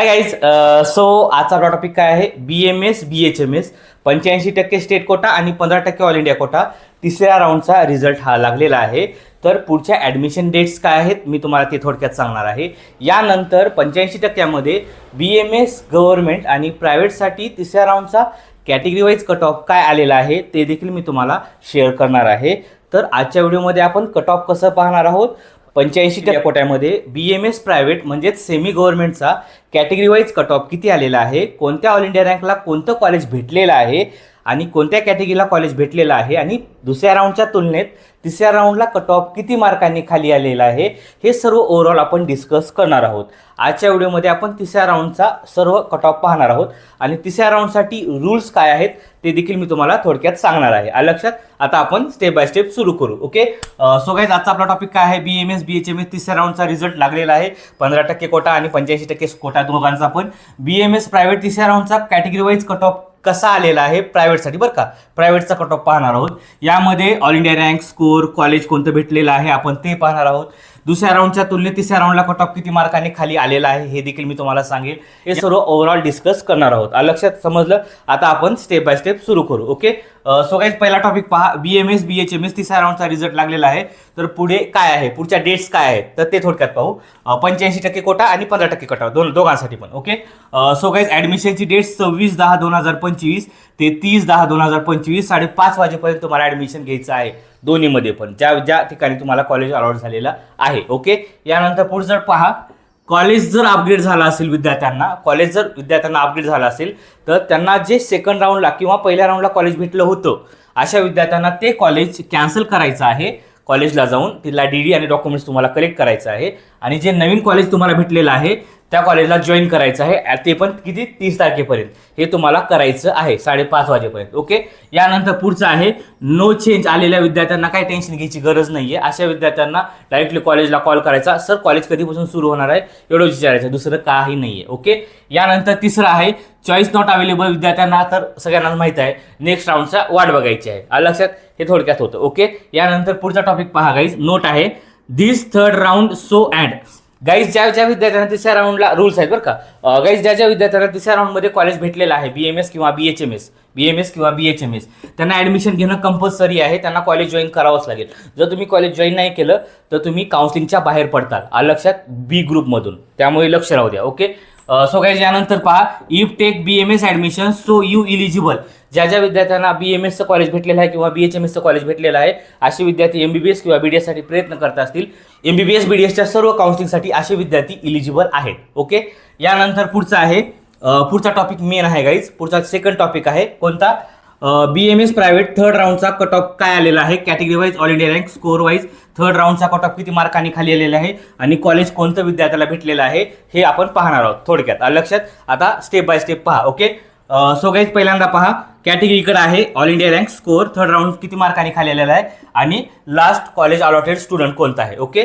Hi guys so आजचा आपला topic काय आहे? B M S B H M S पंच्याऐंशी टक्के स्टेट कोटा आणि पंधरा टक्के ऑल इंडिया कोटा तिसऱ्या राऊंडचा रिझल्ट हा लागलेला आहे. तर पुढच्या ॲडमिशन डेट्स काय आहेत? मी तुम्हाला ते थोडक्यात सांगणार आहे. यानंतर पंच्याऐंशी टक्क्यामध्ये बी एम एस गव्हर्नमेंट आणि प्रायव्हेटसाठी तिसऱ्या राऊंडचा कॅटेगरी वाईज कट ऑफ काय आलेला आहे? ते देखील मी तुम्हाला शेअर करणार आहे. तर आजच्या व्हिडिओमध्ये आपण कट ऑफ कसं पाहणार आहोत? पंच्याऐंशी टक्के. कोट्यामध्ये बी एम एस प्रायव्हेट म्हणजेच सेमी गव्हर्नमेंटचा कॅटेगरी वाईज कट ऑफ किती आलेला आहे? कोणत्या ऑल इंडिया रँकला कोणतं कॉलेज भेटलेलं आहे? आणि कोणत्या कॅटेगरीला कॉलेज भेटलेलं आहे? आणि दुसऱ्या राऊंडच्या तुलनेत तिसऱ्या राऊंडला कट ऑफ किती मार्कांनी खाली आलेला आहे? हे सर्व ओव्हरऑल आपण डिस्कस करणार आहोत. आजच्या व्हिडिओमध्ये आपण तिसऱ्या राऊंडचा सर्व कट ऑफ पाहणार आहोत. आणि तिसऱ्या राऊंडसाठी रूल्स काय आहेत ते देखील मी तुम्हाला थोडक्यात सांगणार आहे. लक्षात? आता आपण स्टेप बाय स्टेप सुरू करू ओके सो गाईज आजचा आपला टॉपिक काय आहे? B M S B H M S तिसऱ्या राऊंडचा रिझल्ट लागलेला आहे. पंधरा टक्के कोटा आणि पंच्याऐंशी टक्के कोटा दोघांचा पण. बी एम एस प्रायव्हेट तिसऱ्या राऊंडचा कॅटेगरी वाईज कट ऑफ कसा आलेला आहे प्रायव्हेटसाठी बरं का? प्रायव्हेटचा कट ऑफ पाहणार आहोत. यामध्ये all India rank score college कोणतं भेटलेलं आहे आपण ते पाहणार आहोत. दुसऱ्या राऊंडच्या तुलनेत तिसऱ्या राऊंडला कट ऑफ किती मार्काने खाली आलेला आहे हे देखील मी तुम्हाला सांगेल. हे सर्व ओव्हरऑल डिस्कस करणार आहोत. लक्षात समजलं? आता आपण स्टेप बाय स्टेप सुरू करू ओके सो गाईज पहिला टॉपिक पहा. B M S B H M S तिसऱ्या राऊंडचा रिझल्ट लागलेला आहे. तर पुढे काय आहे? पुढच्या डेट्स काय आहेत? तर ते थोडक्यात पाहू. पंच्याऐंशी टक्के कोटा आणि पंधरा टक्के कोटा दोन दोघांसाठी पण ओके सो गाईज ॲडमिशनची डेट सव्वीस दहा दोन हजार पंचवीस. ते तीस दहा दोन हजार पंचवीस साडेपाच वाजेपर्यंत तुम्हाला ॲडमिशन घ्यायचं आहे. दोन्हीमध्ये पण. ज्या ज्या ठिकाणी तुम्हाला कॉलेज अलॉट झालेलं आहे. ओके यानंतर पुढचं पहा कॉलेज जर अपग्रेड झाला असेल विद्यार्थ्यांना कॉलेज जर विद्यार्थ्यांना अपग्रेड झाला असेल तर त्यांना जे सेकंड राऊंडला किंवा पहिल्या राऊंडला कॉलेज भेटलं होतं अशा विद्यार्थ्यांना ते कॉलेज कॅन्सल करायचं आहे. कॉलेजला जाऊन तिथला डी डी आणि डॉक्युमेंट्स तुम्हाला कलेक्ट करायचं आहे. आणि जे नवीन कॉलेज तुम्हाला भेटलेलं आहे त्या कॉलेजला जॉईन करायचं आहे. ते पण किती? तीस तारखेपर्यंत. हे तुम्हाला करायचं आहे. साडेपाच वाजेपर्यंत. ओके? यानंतर पुढचं आहे. नो चेंज आलेल्या विद्यार्थ्यांना काही टेन्शन घ्यायची गरज नाही आहे अशा विद्यार्थ्यांना डायरेक्टली कॉलेजला कॉल करायचा. सर कॉलेज कधीपासून सुरू होणार आहे? एवढं विचारायचं. दुसरं काही नाही आहे ओके? यानंतर तिसरं आहे. चॉईस नॉट अवेलेबल विद्यार्थ्यांना तर सगळ्यांना माहीत आहे. नेक्स्ट राऊंडचा वाट बघायची आहे. लक्षात? हे थोडक्यात होतं. ओके? यानंतर पुढचा टॉपिक पहा गाईज नोट आहे. This third round so and guys ज्या ज्या विद्यार्थ्यांना तिसऱ्या राऊंडला रूल्स आहेत बरं का गाईज ज्या ज्या विद्यार्थ्यांना तिसऱ्या राऊंडमध्ये कॉलेज भेटलेलं आहे बी एम एस किंवा B H M S B M S किंवा बी एच एम एस त्यांना ॲडमिशन घेणं कंपल्सरी आहे त्यांना कॉलेज जॉईन करावंच लागेल. जर तुम्ही कॉलेज जॉईन नाही केलं तर तुम्ही काउन्सिलिंगच्या बाहेर पडताल आ लक्षात? बी ग्रुपमधून त्यामुळे लक्ष राहू द्या ओके सो गाईज यानंतर पहा if take B M S admission so you eligible ज्या ज्या विद्यार्थ्यांना बी एम एसचं कॉलेज भेटलेलं आहे किंवा बी एच एम एसचं कॉलेज भेटलेलं आहे असे विद्यार्थी एम बी बी एस किंवा बी डी एससाठी प्रयत्न करत असतील. M B B S B D एसच्या सर्व काउन्सिलिंगसाठी असे विद्यार्थी इलिजिबल आहेत. ओके यानंतर पुढचं आहे. पुढचा टॉपिक मेन आहे गाईज पुढचा सेकंड टॉपिक आहे. कोणता? B M S private third राऊंडचा cut off काय आलेला आहे? Category wise all India rank score wise third राऊंडचा cut off किती मार्कांनी खाली आलेला आहे? आणि कॉलेज कोणतं विद्यार्थ्याला भेटलेलं आहे? हे आपण पाहणार आहोत थोडक्यात. लक्षात? आता स्टेप बाय स्टेप पहा ओके सो गाईज पहिल्यांदा पहा कॅटेगरीकडे आहे all India rank score third round किती मार्कांनी खाली आलेला आहे? आणि लास्ट कॉलेज अलॉटेड स्टुडंट कोणता आहे ओके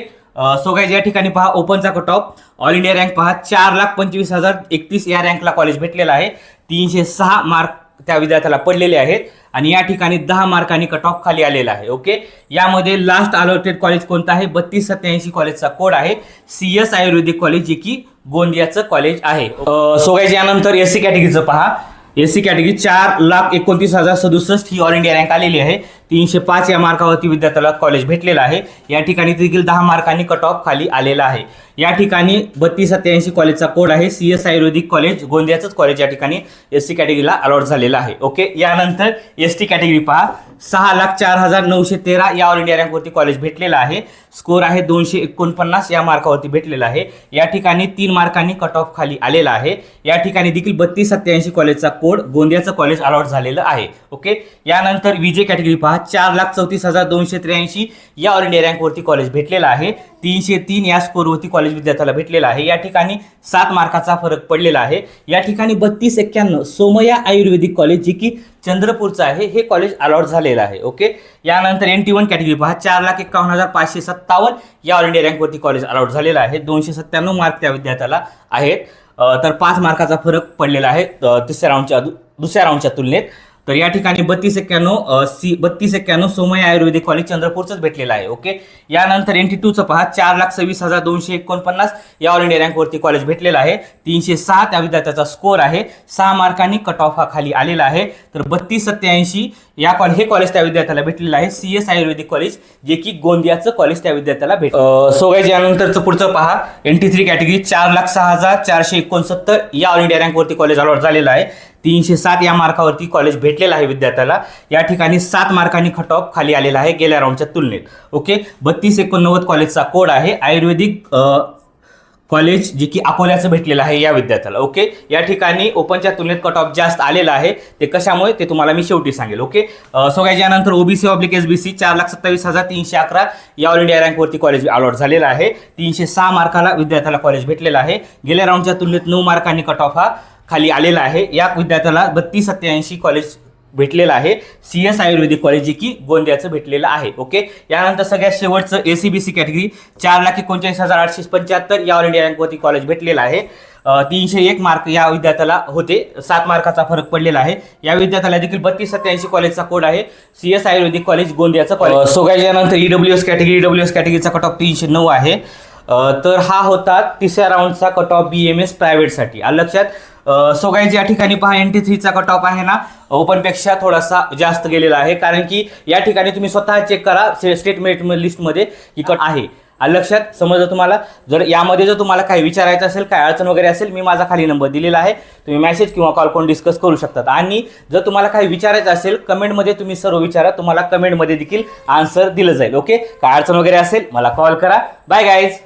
सो गाईज या ठिकाणी पहा ओपनचा cut off all India rank पहा चार लाख पंचवीस हजार एकतीस या रँकला कॉलेज भेटलेला आहे. तीनशे सहा मार्क त्या विद्यार्थ्याला पडलेले आहेत आणि या ठिकाणी दहा मार्कांनी कट ऑफ खाली आलेला आहे ओके यामध्ये लास्ट अलॉटेड कॉलेज कोणतं आहे? बत्तीस सत्याऐंशी कॉलेजचा कोड आहे. सी एस आयुर्वेदिक कॉलेज जे की गोंदियाचं कॉलेज आहे. सो गाईज यानंतर एस सी कॅटेगरीचं पहा. एस सी कॅटेगरी चार लाख एकोणतीस हजार सदुसष्ट ही ऑल इंडिया रँक आलेली आहे. तीनशे पाच या मार्कावरती विद्यार्थ्याला कॉलेज भेटलेलं आहे. या ठिकाणी देखील दहा मार्कांनी कट ऑफ खाली आलेला आहे. या ठिकाणी बत्तीस सत्याऐंशी कॉलेजचा कोड आहे. सी एस आयुर्वेदिक कॉलेज गोंदियाचंच कॉलेज या ठिकाणी एस सी कॅटेगरीला अलॉट झालेलं आहे. ओके यानंतर एस टी कॅटेगरी पहा. सहा लाख चार हजार नऊशे तेरा या ऑल इंडिया रँकवरती कॉलेज भेटलेलं आहे. स्कोर आहे दोनशे एकोणपन्नास या मार्कावरती भेटलेला आहे. या ठिकाणी तीन मार्कांनी कट ऑफ खाली आलेला आहे. या ठिकाणी देखील बत्तीस सत्याऐंशी कॉलेजचा कोड गोंदियाचं कॉलेज अलॉट झालेलं आहे. ओके यानंतर विजय कॅटेगरी पहा. हा चार लाख चौतीस हजार दोनशे त्र्याऐंशी या ऑल इंडिया रँकवरती कॉलेज भेटलेला आहे. तीनशे तीन या स्कोरवरती कॉलेज विद्यार्थ्याला भेटलेला आहे. या ठिकाणी सात मार्काचा फरक पडलेला आहे. या ठिकाणी बत्तीस एक्क्याण्णव सोमया आयुर्वेदिक कॉलेज जे की चंद्रपूरचं आहे हे कॉलेज अलॉट झालेलं आहे. ओके यानंतर एन टी वन कॅटेगरी पहा. चार लाख एकावन्न हजार पाचशे सत्तावन्न या ऑल इंडिया रँकवरती कॉलेज अलॉट झालेलं आहे. दोनशे सत्त्याण्णव मार्क त्या विद्यार्थ्याला आहेत. तर पाच मार्काचा फरक पडलेला आहे तिसऱ्या राऊंडच्या दु- दुसऱ्या राऊंडच्या तुलनेत. तर या ठिकाणी बत्तीस एक्क्याण्णव सी बत्तीस एक्क्याण्णव सोमय आयुर्वेदिक कॉलेज चंद्रपूरचंच भेटलेलं आहे ओके यानंतर एन टी टूचं पहा चार लाख सव्वीस हजार दोनशे एकोणपन्नास या ऑल इंडिया रँकवरती कॉलेज भेटलेलं आहे. तीनशे सहा त्या विद्यार्थ्याचा स्कोर आहे. सहा मार्कांनी कट ऑफ हा खाली आलेला आहे. तर बत्तीस सत्याऐंशी या कॉलेज हे कॉलेज त्या विद्यार्थ्याला भेटलेलं आहे सी एस आयुर्वेदिक कॉलेज जे की गोंदियाचं कॉलेज त्या विद्यार्थ्याला भेट सो गाईज यानंतरचं पुढचं पहा. एन टी थ्री कॅटेगरी चार लाख सहा हजार चारशे एकोणसत्तर या ऑल इंडिया रँकवरती कॉलेज अलॉट झालेलं आहे. तीनशे सात या मार्कावरती कॉलेज भेटलेलं आहे विद्यार्थ्याला. या ठिकाणी सात मार्कांनी कट ऑफ खाली आलेला आहे गेल्या राऊंडच्या तुलनेत. ओके बत्तीस एकोणनव्वद कॉलेजचा कोड आहे. आयुर्वेदिक कॉलेज जे की अकोल्याचं भेटलेलं आहे या विद्यार्थ्याला ओके या ठिकाणी ओपनच्या तुलनेत कट ऑफ जास्त आलेला आहे. ते कशामुळे? ते तुम्हाला मी शेवटी सांगेल ओके सो काय यानंतर OBC oblique S B C चार लाख सत्तावीस हजार तीनशे अकरा या ऑल इंडिया रँकवरती कॉलेज अलॉट झालेलं आहे. तीनशे सहा मार्काला विद्यार्थ्याला कॉलेज भेटलेलं आहे. गेल्या राऊंडच्या तुलनेत नऊ मार्कांनी कट ऑफ हा खाली आलेला आहे. या विद्यार्थ्याला बत्तीस सत्याऐंशी कॉलेज भेटलेलं आहे. सी एस आयुर्वेदिक कॉलेज जे की गोंदियाचं भेटलेलं आहे. ओके यानंतर सगळ्यात शेवटचं A C B C category चार लाख एकोणचाळीस हजार आठशे पंच्याहत्तर या ऑल इंडिया रँकवरती कॉलेज भेटलेलं आहे. तीनशे एक मार्क या विद्यार्थ्याला होते. सात मार्काचा फरक पडलेला आहे. या विद्यार्थ्याला देखील बत्तीस सत्याऐंशी कॉलेजचा कोड आहे. सी एस आयुर्वेदिक कॉलेज गोंदियाचं कॉलेज सो काय यानंतर E W S category E W S कॅटेगरीचा cut off तीनशे नऊ आहे. तर हा होता तिसऱ्या राऊंडचा cut off B M S प्रायव्हेटसाठी लक्षात? सो गाईज या ठिकाणी पहा एन टी थ्रीचा कट ऑफ आहे ना. ओपनपेक्षा थोडासा जास्त गेलेला आहे. कारण की या ठिकाणी तुम्ही स्वतः चेक करा स्टेटमेंट लिस्टमध्ये की कट आहे. लक्षात समजलं तुम्हाला? जर यामध्ये जर तुम्हाला काही विचारायचं असेल काय अडचण वगैरे असेल मी माझा खाली नंबर दिलेला आहे. तुम्ही मेसेज किंवा कॉल करून डिस्कस करू शकतात. आणि जर तुम्हाला काही विचारायचं असेल कमेंटमध्ये तुम्ही सर्व विचारा. तुम्हाला कमेंटमध्ये देखील आन्सर दिलं जाईल. ओके काय अडचण वगैरे असेल मला कॉल करा. Bye guys